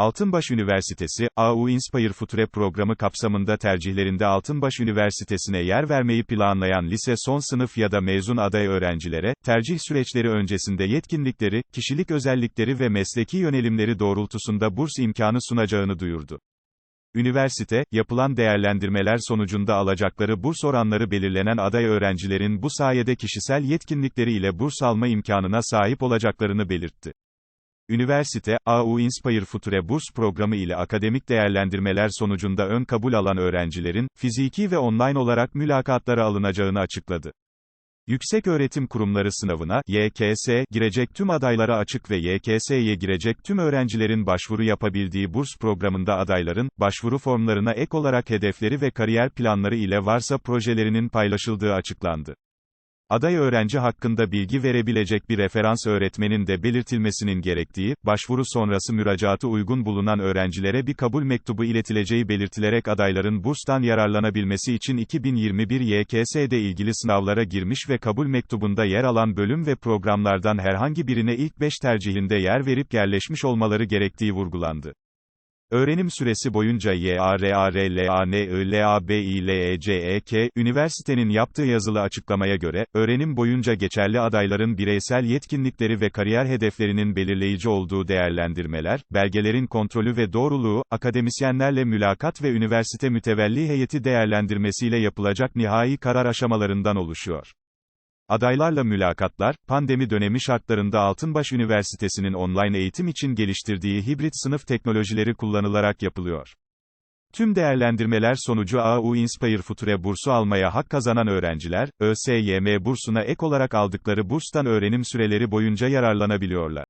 Altınbaş Üniversitesi, AU Inspire Future programı kapsamında tercihlerinde Altınbaş Üniversitesi'ne yer vermeyi planlayan lise son sınıf ya da mezun aday öğrencilere, tercih süreçleri öncesinde yetkinlikleri, kişilik özellikleri ve mesleki yönelimleri doğrultusunda burs imkanı sunacağını duyurdu. Üniversite, yapılan değerlendirmeler sonucunda alacakları burs oranları belirlenen aday öğrencilerin bu sayede kişisel yetkinlikleri ile burs alma imkanına sahip olacaklarını belirtti. Üniversite, AU Inspire Future burs programı ile akademik değerlendirmeler sonucunda ön kabul alan öğrencilerin, fiziki ve online olarak mülakatlara alınacağını açıkladı. Yüksek Öğretim Kurumları sınavına, YKS, girecek tüm adaylara açık ve YKS'ye girecek tüm öğrencilerin başvuru yapabildiği burs programında adayların, başvuru formlarına ek olarak hedefleri ve kariyer planları ile varsa projelerinin paylaşıldığı açıklandı. Aday öğrenci hakkında bilgi verebilecek bir referans öğretmenin de belirtilmesinin gerektiği, başvuru sonrası müracaatı uygun bulunan öğrencilere bir kabul mektubu iletileceği belirtilerek adayların burstan yararlanabilmesi için 2021 YKS'de ilgili sınavlara girmiş ve kabul mektubunda yer alan bölüm ve programlardan herhangi birine ilk 5 tercihinde yer verip yerleşmiş olmaları gerektiği vurgulandı. Öğrenim süresi boyunca YARALANILABİLECEK, E üniversitenin yaptığı yazılı açıklamaya göre, öğrenim boyunca geçerli adayların bireysel yetkinlikleri ve kariyer hedeflerinin belirleyici olduğu değerlendirmeler, belgelerin kontrolü ve doğruluğu, akademisyenlerle mülakat ve üniversite mütevelli heyeti değerlendirmesiyle yapılacak nihai karar aşamalarından oluşuyor. Adaylarla mülakatlar, pandemi dönemi şartlarında Altınbaş Üniversitesi'nin online eğitim için geliştirdiği hibrit sınıf teknolojileri kullanılarak yapılıyor. Tüm değerlendirmeler sonucu AU Inspire Future bursu almaya hak kazanan öğrenciler, ÖSYM bursuna ek olarak aldıkları burstan öğrenim süreleri boyunca yararlanabiliyorlar.